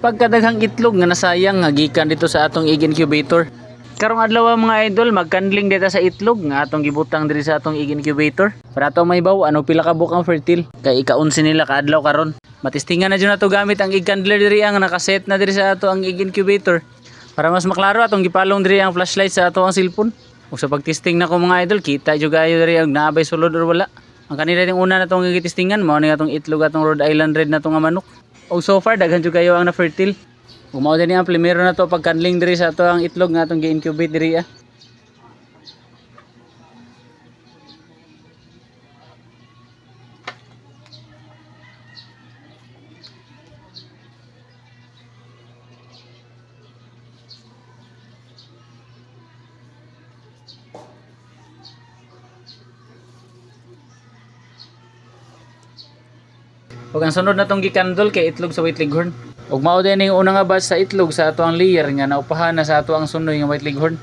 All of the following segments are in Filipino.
Pagkadaghang itlog nga nasayang nga gikan dito sa atong egg incubator. Karong adlaw mga idol, magkandling dito sa itlog nga atong gibutang diri sa atong egg incubator. Para atong may baw, ano pila ka bukang fertile. Kay ikaunsi nila kaadlaw karon. Matistingan na dyan nato gamit ang egg candler diri ang nakaset na diri sa ato ang egg incubator. Para mas maklaro atong gipalong diri ang flashlight sa ato ang cellphone. Ug sa pagtesting na ko mga idol, kita jud kayo diri ang naabay sulod or wala. Ang kanila yung una na itong gitistingan, mao ni atong itlog atong Rhode Island Red na nga manok. O so far, daghan jud kayo ang na-fertile. Umaw din ang primero na to pagkanling diri sa ato ang itlog nga atong gi-incubate diri ah. Ug ang sunod na tong gikandol kay itlog sa white leghorn. Ug mao din yung una nga batch sa itlog sa ato ang layer nga naupahan na sa ato ang sunoy nga white leghorn.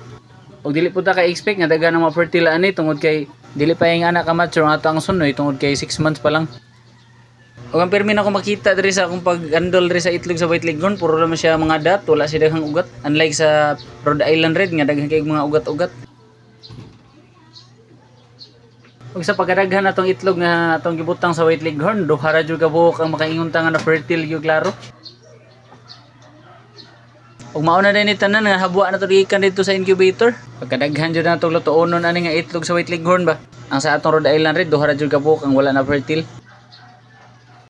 Ug dili po ta ka expect nga daghan ang ma-fertile ani tungod kay dili pa yung anak ka mature nga ato ang sunoy tungod kay 6 months pa lang. Ug ang permi na ko makita diri sa akong pag-andol diri sa itlog sa white leghorn, puro naman siya mga dot, wala siya daghang ugat. Unlike sa Rhode Island Red nga daghang kay mga ugat-ugat. Ug sa pagkadaghan atong itlog nga atong gibutang sa white leghorn, duha ra jud ka buhok ang makaingon ta nga na fertile gyud klaro. Ug mao na din tanan nga habwa na to gikan dito sa incubator. Pagkadaghan jud na to lutuonon ani nga itlog sa white leghorn ba. Ang sa atong Rhode Island Red duha ra jud ka buhok ang wala na fertile.